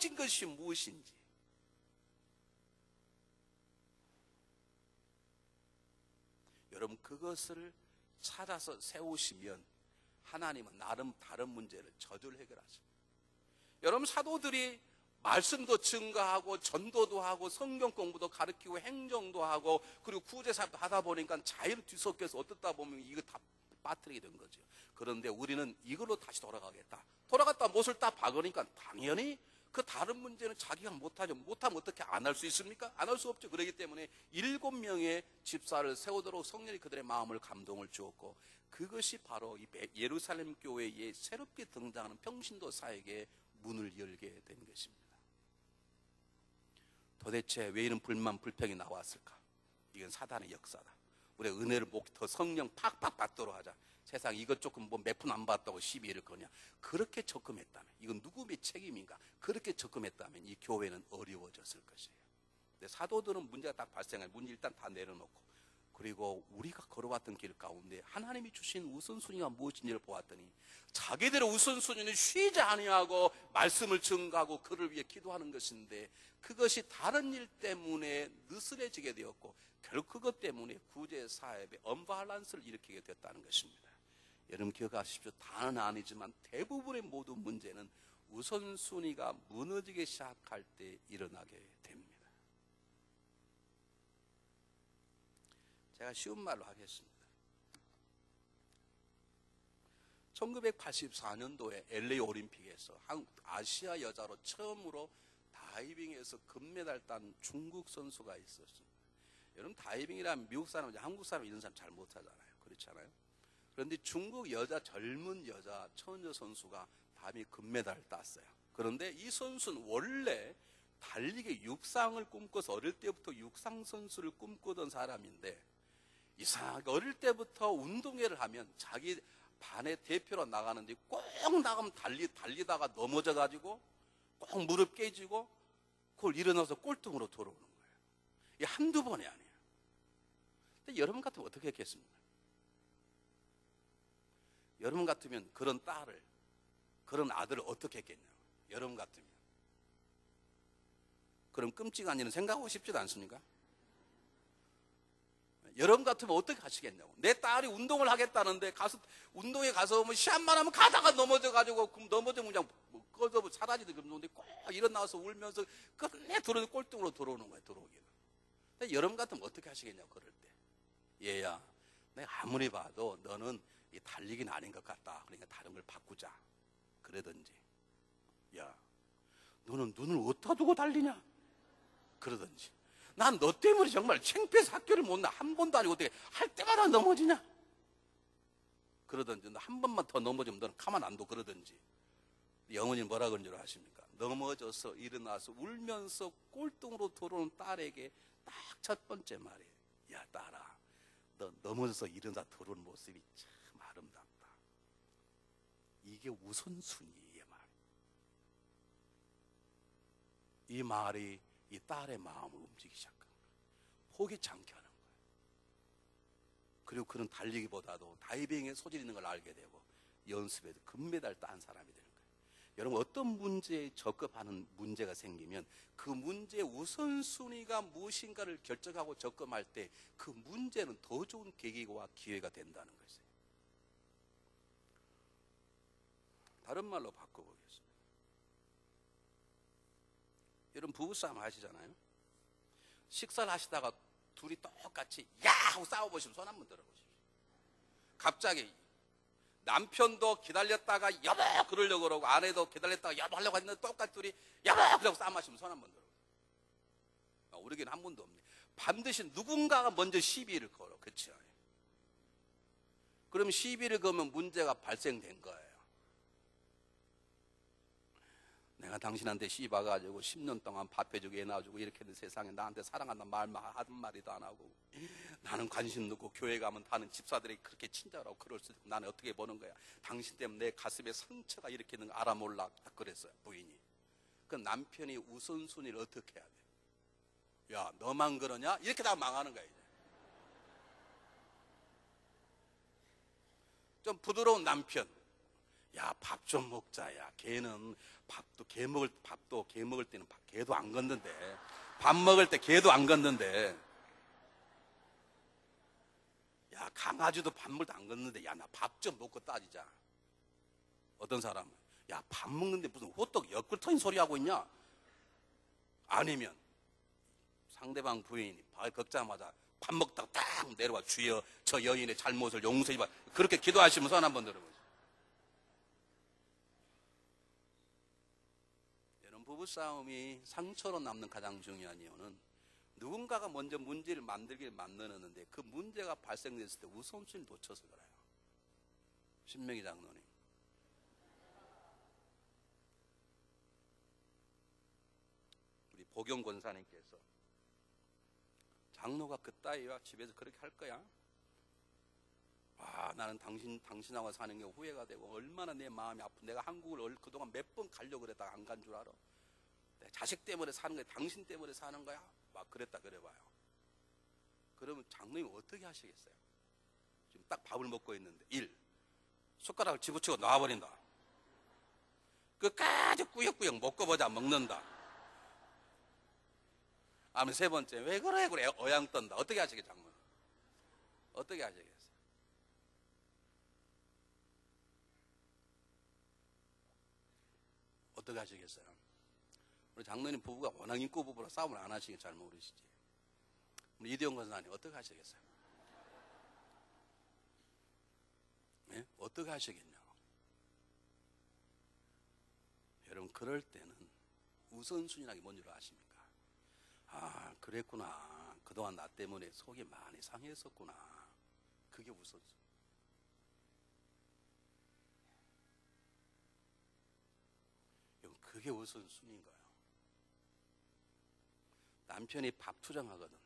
세워진 것이 무엇인지 여러분 그것을 찾아서 세우시면 하나님은 나름 다른 문제를 저절 해결하십니다. 여러분 사도들이 말씀도 증가하고 전도도 하고 성경 공부도 가르치고 행정도 하고 그리고 구제사도 하다 보니까 자유를 뒤섞여서 어떻다 보면 이거 다 빠뜨리게 된 거죠. 그런데 우리는 이걸로 다시 돌아가겠다. 돌아갔다 못을 딱 박으니까 당연히 그 다른 문제는 자기가 못하죠. 못하면 어떻게 안 할 수 있습니까? 안 할 수 없죠. 그렇기 때문에 일곱 명의 집사를 세우도록 성령이 그들의 마음을 감동을 주었고 그것이 바로 이 예루살렘 교회에 새롭게 등장하는 평신도 사에게 문을 열게 된 것입니다. 도대체 왜 이런 불만 불평이 나왔을까? 이건 사단의 역사다. 우리 은혜를 더 성령 팍팍 받도록 하자. 세상 이것 조금 뭐 몇 푼 안 받다고 시비를 거냐. 그렇게 적금했다면, 이건 누구의 책임인가? 그렇게 적금했다면 이 교회는 어려워졌을 것이에요. 근데 사도들은 문제가 딱 발생해. 문제 일단 다 내려놓고. 그리고 우리가 걸어왔던 길 가운데 하나님이 주신 우선순위가 무엇인지를 보았더니 자기들의 우선순위는 쉬지 아니하고 말씀을 증가하고 그를 위해 기도하는 것인데 그것이 다른 일 때문에 느슨해지게 되었고 결국 그것 때문에 구제 사업에 언발란스를 일으키게 됐다는 것입니다. 여러분 기억하십시오. 다는 아니지만 대부분의 모든 문제는 우선순위가 무너지기 시작할 때 일어나게 됩니다. 제가 쉬운 말로 하겠습니다. 1984년도에 LA 올림픽에서 아시아 여자로 처음으로 다이빙에서 금메달 딴 중국 선수가 있었습니다. 여러분 다이빙이라면 미국 사람, 한국 사람 이런 사람 잘 못하잖아요. 그렇잖아요. 그런데 중국 여자 젊은 여자 처녀 선수가 다이빙 금메달을 땄어요. 그런데 이 선수는 원래 달리기 육상을 꿈꿔서 어릴 때부터 육상 선수를 꿈꾸던 사람인데 이상하게 어릴 때부터 운동회를 하면 자기 반의 대표로 나가는데 꼭 나가면 달리, 달리다가 넘어져 가지고 꼭 무릎 깨지고 그걸 일어나서 꼴등으로 돌아오는 거예요. 이 한두 번이 아니에요. 근데 여러분 같으면 어떻게 했겠습니까? 여러분 같으면 그런 딸을, 그런 아들을 어떻게 했겠냐고. 여러분 같으면. 그럼 끔찍한 일은 생각하고 싶지도 않습니까? 여러분 같으면 어떻게 하시겠냐고. 내 딸이 운동을 하겠다는데 가서 운동에 가서 뭐 시합만 하면 가다가 넘어져 가지고 그럼 넘어지면 그냥 뭐 꺼져 사라지든 그러는데 꼭 일어나서 울면서 끝내 들어 꼴등으로 들어오는 거예요. 들어오기는. 근데 여러분 같으면 어떻게 하시겠냐고 그럴 때. 얘야, 내가 아무리 봐도 너는 이 달리기는 아닌 것 같다. 그러니까 다른 걸 바꾸자. 그러든지. 야, 너는 눈을 어디다 두고 달리냐? 그러든지. 난 너 때문에 정말 창피해서 학교를 못 나. 한 번도 아니고 어떻게 할 때마다 넘어지냐? 그러든지, 한 번만 더 넘어지면 너는 가만 안 둬. 그러든지. 영혼이 뭐라 그런 줄 아십니까? 넘어져서 일어나서 울면서 꼴등으로 들어오는 딸에게 딱 첫 번째 말이에요. 야, 딸아. 너 넘어져서 일어나 들어오는 모습이 참. 이게 우선순위의 말. 이 말이 이 딸의 마음을 움직이기 시작한 거예요. 포기치 않게 하는 거예요. 그리고 그는 달리기보다도 다이빙에 소질 있는 걸 알게 되고 연습에도 금메달 딴 사람이 되는 거예요. 여러분 어떤 문제에 접근하는 문제가 생기면 그 문제의 우선순위가 무엇인가를 결정하고 접근할 때 그 문제는 더 좋은 계기와 기회가 된다는 것이에요. 다른 말로 바꿔보겠습니다. 여러분 부부싸움 하시잖아요. 식사를 하시다가 둘이 똑같이 야 하고 싸워보시면 손 한번 들어보십시오. 갑자기 남편도 기다렸다가 여보 그러려고 그러고 아내도 기다렸다가 여보 하려고 했는데 똑같이 둘이 여보 그러고 싸움 하시면 손 한번 들어보세요. 아, 우리에게는 한 번도 없네. 반드시 누군가가 먼저 시비를 걸어. 그렇죠? 그럼 시비를 걸면 문제가 발생된 거예요. 내가 당신한테 씹어가지고 10년 동안 밥 해주고 애 낳아주고 이렇게 된 세상에 나한테 사랑한다 하든 말이도 안 하고. 나는 관심 없고 교회 가면 다는 집사들이 그렇게 친절하고 그럴 수 있고 나는 어떻게 보는 거야? 당신 때문에 내 가슴에 상처가 이렇게 있는 거 알아 몰라. 딱 그랬어요 부인이. 그 남편이 우선순위를 어떻게 해야 돼? 야 너만 그러냐? 이렇게 다 망하는 거야 이제. 좀 부드러운 남편 야, 밥 좀 먹자. 야, 걔는 밥도 개 먹을 밥도 개 먹을 때는 밥, 개도 안 걷는데 밥 먹을 때 개도 안 걷는데 야, 강아지도 밥 먹을 때 안 걷는데 야, 나 밥 좀 먹고 따지자. 어떤 사람은 야, 밥 먹는데 무슨 호떡 엿글 터진 소리 하고 있냐? 아니면 상대방 부인이 발 걷자마자 밥 먹다가 딱 내려와 주여 저 여인의 잘못을 용서해 봐. 그렇게 기도하시면 손 한번 들어보세요. 부부 싸움이 상처로 남는 가장 중요한 이유는 누군가가 먼저 문제를 만들기를 만드는데 그 문제가 발생됐을 때 우선순위를 놓쳐서 그래요. 신명희 장로님. 우리 복용 권사님께서 장로가 그따위와 집에서 그렇게 할 거야? 아, 나는 당신, 당신하고 사는 게 후회가 되고, 얼마나 내 마음이 아픈, 내가 한국을 얼- 그동안 몇 번 가려고 그랬다가 안 간 줄 알아? 내 자식 때문에 사는 거야? 당신 때문에 사는 거야? 막 그랬다 그래봐요. 그러면 장로님 어떻게 하시겠어요? 지금 딱 밥을 먹고 있는데, 일, 숟가락을 집어치고 놔버린다. 끝까지 꾸역꾸역 먹고 보자, 먹는다. 아면 세 번째, 왜 그래? 그래, 어양 떤다. 어떻게 하시겠어요, 장로님? 어떻게 하시겠어요? 어떻게 하시겠어요? 우리 장로님 부부가 워낙 인고 부부라 싸움을 안 하시기 잘 모르시지. 우리 이대용 권사님 어떻게 하시겠어요? 네? 어떻게 하시겠냐고. 여러분 그럴 때는 우선순위라는 게 뭔지 아십니까? 아 그랬구나. 그동안 나 때문에 속이 많이 상했었구나. 그게 우선순위. 그게 우선순위인 거예요. 남편이 밥 투정하거든.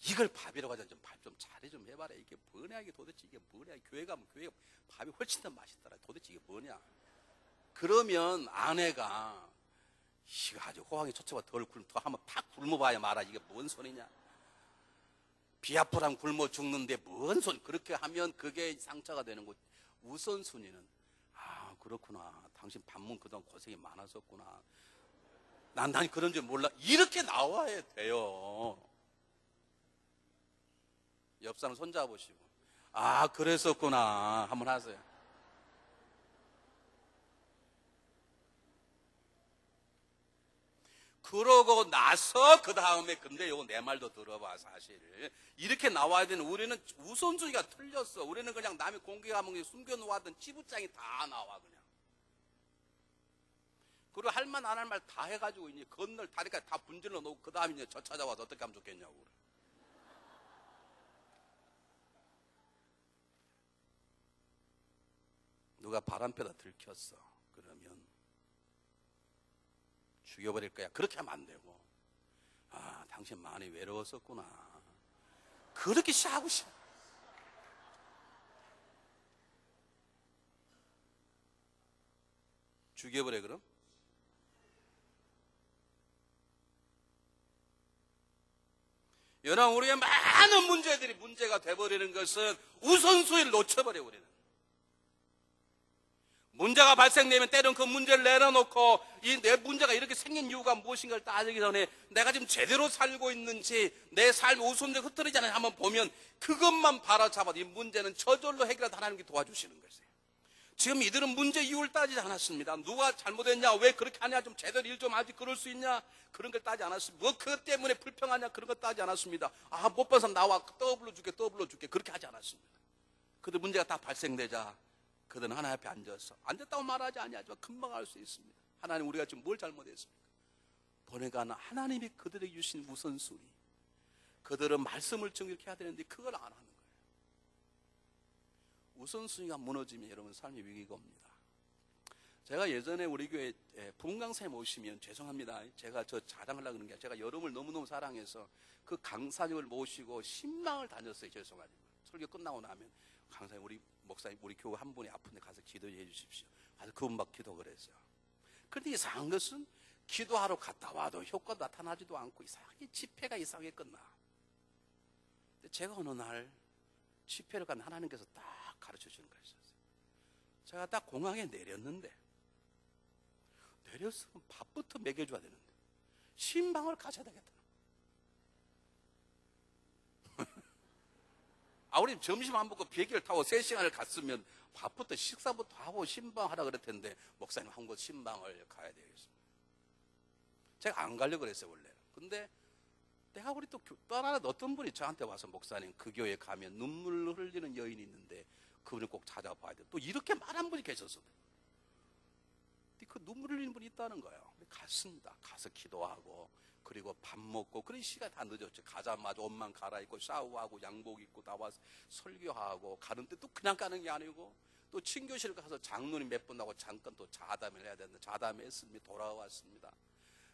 이걸 밥이라고 하자 좀밥 좀 잘해 좀 해봐라. 이게 뭐냐 이게 도대체 이게 뭐냐 교회 가면 교회 밥이 훨씬 더 맛있더라. 도대체 이게 뭐냐? 그러면 아내가 이거 아주 호황이 초초가 덜 굶, 더 하면 팍 굶어봐야 말아. 이게 뭔 소리냐? 비아프람 굶어 죽는데 뭔 소리? 그렇게 하면 그게 상처가 되는 거지. 우선순위는 아 그렇구나. 당신 밥먹 그동안 고생이 많았었구나. 난, 난 그런 줄 몰라. 이렇게 나와야 돼요. 옆 사람 손잡으시고. 아, 그랬었구나. 한번 하세요. 그러고 나서 그 다음에 근데 요거 내 말도 들어봐 사실 이렇게 나와야 되는 우리는 우선순위가 틀렸어 우리는 그냥 남의 공개하면 숨겨놓았던 지부장이 다 나와 그냥 할말안할 말 다 해가지고 이제 건널 다리까지 다 분질러 놓고 그 다음에 이제 저 찾아와서 어떻게 하면 좋겠냐고 그래. 누가 바람펴다 들켰어. 그러면 죽여버릴 거야. 그렇게 하면 안 되고. 아 당신 많이 외로웠었구나. 그렇게 시하고 싶어 죽여버려 그럼 여러분 우리의 많은 문제들이 문제가 돼버리는 것은 우선순위를 놓쳐버려 우리는 문제가 발생되면 때론 그 문제를 내려놓고 이 내 문제가 이렇게 생긴 이유가 무엇인가를 따지기 전에 내가 지금 제대로 살고 있는지 내 삶 우선순위 흐트리지 않는지 한번 보면 그것만 바라잡아도 이 문제는 저절로 해결하다 하나님께 도와주시는 것이에요. 지금 이들은 문제 이유를 따지지 않았습니다. 누가 잘못했냐, 왜 그렇게 하냐, 좀 제대로 일 좀 하지, 그럴 수 있냐, 그런 걸 따지 않았습니다. 뭐 그것 때문에 불평하냐, 그런 거 따지 않았습니다. 아, 못 봐서 나와, 떠불러 줄게, 떠불러 줄게, 그렇게 하지 않았습니다. 그들 문제가 다 발생되자, 그들은 하나님 앞에 앉아서, 앉았다고 말하지 아니하지만 금방 알 수 있습니다. 하나님 우리가 지금 뭘 잘못했습니까? 보내가는 하나님이 그들에게 주신 우선순위. 그들은 말씀을 정확히 해야 되는데 그걸 안 거예요. 우선순위가 무너지면 여러분 삶이 위기가 옵니다. 제가 예전에 우리 교회 분강사에 모시면 죄송합니다. 제가 저 자랑하려고 그러는 게 아니라 제가 여름을 너무너무 사랑해서 그 강사님을 모시고 신망을 다녔어요. 죄송하지만. 설교 끝나고 나면 강사님 우리 목사님 우리 교회 한 분이 아픈데 가서 기도해 주십시오. 가서 그분 막 기도 그랬어요. 그런데 이상한 것은 기도하러 갔다 와도 효과 나타나지도 않고 이상하게 집회가 이상하게 끝나. 제가 어느 날 집회를 간 하나님께서 딱 가르쳐 주는 거였어요. 제가 딱 공항에 내렸는데 내렸으면 밥부터 먹여줘야 되는데 신방을 가셔야 되겠다. 아, 우리 점심 안 먹고 비행기를 타고 3시간을 갔으면 밥부터 식사부터 하고 신방하라 그랬는데 목사님 한곳 신방을 가야 되겠습니다. 제가 안 가려고 그랬어요, 원래. 근데 내가 우리 또, 또 하나 어떤 분이 저한테 와서 목사님 그 교회 가면 눈물 흘리는 여인이 있는데 그분을 꼭 찾아봐야 돼. 또 이렇게 말한 분이 계셨어. 그 눈물 흘리는 분이 있다는 거예요. 갔습니다. 가서 기도하고 그리고 밥 먹고 그런 시간이 다 늦었죠. 가자마자 옷만 갈아입고 샤워하고 양복 입고 나와서 설교하고 가는데 또 그냥 가는 게 아니고 또 친교실 가서 장로님 몇 분 하고 잠깐 또 자담을 해야 되는데 자담했습니다. 돌아왔습니다.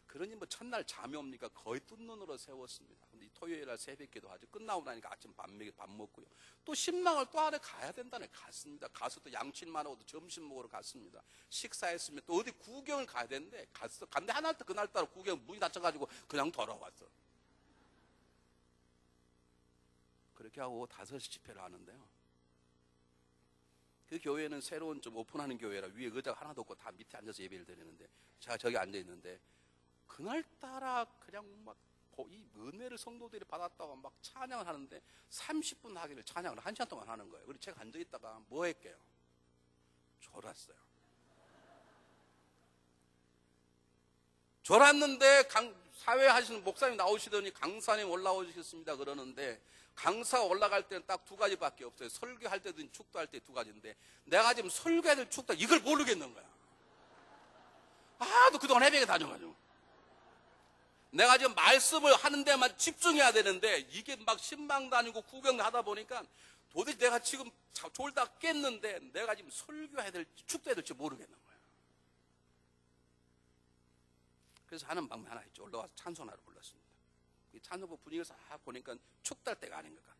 그러니 뭐 첫날 잠이 옵니까? 거의 뜬 눈으로 세웠습니다. 근데 토요일 날 새벽 기도 하죠. 끝나고 나니까 아침 밥, 먹, 밥 먹고요. 또 신망을 또 안에 가야 된다네. 갔습니다. 가서 또 양친만 하고 또 점심 먹으러 갔습니다. 식사했으면 또 어디 구경을 가야 되는데 갔어. 간데 하날 때 그날 따라 구경 문이 닫혀가지고 그냥 돌아왔어. 그렇게 하고 다섯 시 집회를 하는데요. 그 교회는 새로운 좀 오픈하는 교회라 위에 의자가 하나도 없고 다 밑에 앉아서 예배를 드리는데 제가 저기 앉아 있는데 그날따라 그냥 막 이 은혜를 성도들이 받았다고 막 찬양을 하는데 30분 하기를 찬양을 한 시간 동안 하는 거예요. 그리고 제가 앉아 있다가 뭐 할게요? 졸았어요. 졸았는데 강, 사회 하시는 목사님 나오시더니 강사님 올라오셨습니다 그러는데 강사 올라갈 때는 딱 두 가지밖에 없어요. 설교할 때든 축도할 때 두 가지인데 내가 지금 설교해야 될 축도 이걸 모르겠는 거야. 아도 그동안 해외에 다녀가지고. 내가 지금 말씀을 하는 데만 집중해야 되는데 이게 막 신방 다니고 구경 하다 보니까 도대체 내가 지금 졸다 깼는데 내가 지금 설교해야 될지 축도해야 될지 모르겠는 거야. 그래서 하는 방법이 하나 있죠. 올라와서 찬송하를 불렀습니다. 찬송부 분위기를 싹 보니까 축달 때가 아닌 것 같아.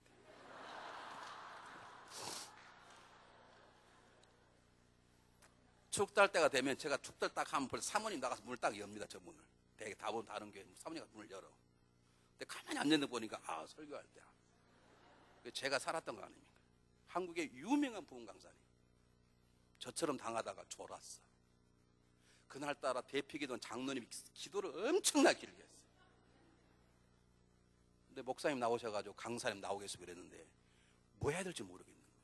축달 때가 되면 제가 축달 딱 하면 벌써 사모님 나가서 문을 딱 엽니다. 저 문을. 대개 다본 다른 교회 사모님가 문을 열어. 근데 가만히 앉는 보니까 아 설교할 때야. 제가 살았던 거 아닙니까? 한국의 유명한 부흥 강사님. 저처럼 당하다가 졸았어. 그날따라 대피기도 장로님이 기도를 엄청나게 길게 했어. 근데 목사님 나오셔가지고 강사님 나오겠어 그랬는데 뭐 해야 될지 모르겠는 거예요.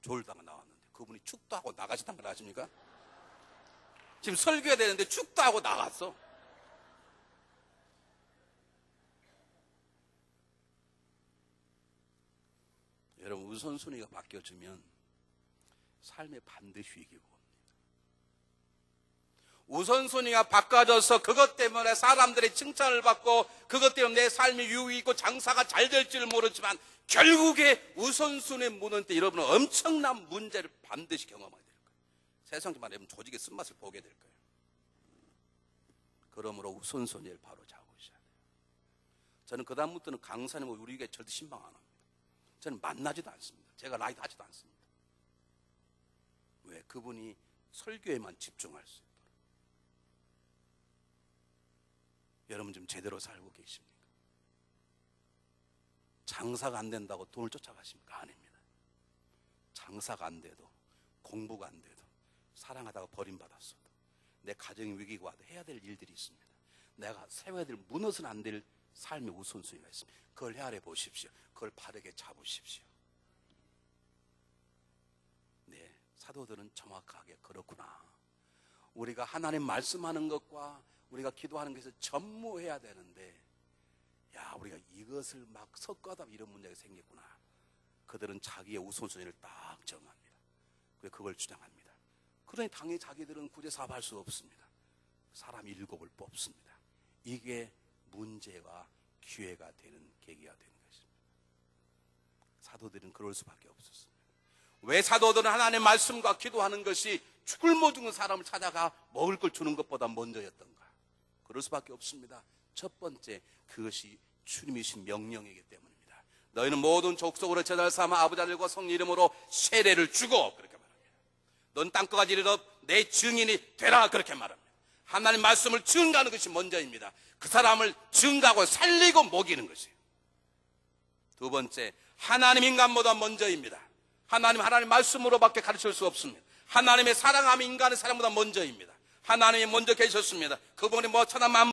졸다가 나왔는데 그분이 축도 하고 나가시단 걸 아십니까? 지금 설교해야 되는데 축도 하고 나갔어. 여러분 우선순위가 바뀌어지면 삶에 반드시 위기가 옵니다. 우선순위가 바꿔져서 그것 때문에 사람들의 칭찬을 받고 그것 때문에 내 삶이 유익 있고 장사가 잘 될지를 모르지만 결국에 우선순위 무는 때 여러분은 엄청난 문제를 반드시 경험하게 될 거예요. 세상 말하면 조직의 쓴맛을 보게 될 거예요. 그러므로 우선순위를 바로 잡으셔야 돼요. 저는 그 다음부터는 강사님을 우리 에게 절대 신방 안 합니다. 저는 만나지도 않습니다. 제가 라이트 하지도 않습니다. 왜? 그분이 설교에만 집중할 수 있도록. 여러분 좀 제대로 살고 계십니까? 장사가 안 된다고 돈을 쫓아가십니까? 아닙니다. 장사가 안 돼도 공부가 안 돼도 사랑하다가 버림받았어도 내 가정의 위기가 와도 해야 될 일들이 있습니다. 내가 세워야 될 무너서는 안 될 삶의 우선순위가 있습니다. 그걸 헤아려 보십시오. 그걸 바르게 잡으십시오. 네, 사도들은 정확하게 그렇구나. 우리가 하나님 말씀하는 것과 우리가 기도하는 것을 전무해야 되는데, 야, 우리가 이것을 막 섞어다 이런 문제가 생겼구나. 그들은 자기의 우선순위를 딱 정합니다. 그걸 주장합니다. 그러니 당연히 자기들은 구제 사업할 수 없습니다. 사람 일곱을 뽑습니다. 이게 문제가 기회가 되는 계기가 되는 것입니다. 사도들은 그럴 수밖에 없었습니다. 왜 사도들은 하나님의 말씀과 기도하는 것이 죽을모 죽은 사람을 찾아가 먹을 걸 주는 것보다 먼저였던가? 그럴 수밖에 없습니다. 첫 번째, 그것이 주님이신 명령이기 때문입니다. 너희는 모든 족속으로 제달 삼아 아버지 아들과 성령 이름으로 세례를 주고 그렇게 말합니다. 넌 땅끝까지 이르러 내 증인이 되라 그렇게 말합니다. 하나님 말씀을 증가하는 것이 먼저입니다. 그 사람을 증가하고 살리고 먹이는 것이에요. 두 번째, 하나님 인간보다 먼저입니다. 하나님 하나님 말씀으로밖에 가르칠 수 없습니다. 하나님의 사랑함이 인간의 사랑보다 먼저입니다. 하나님이 먼저 계셨습니다. 그분이 뭐 천하 만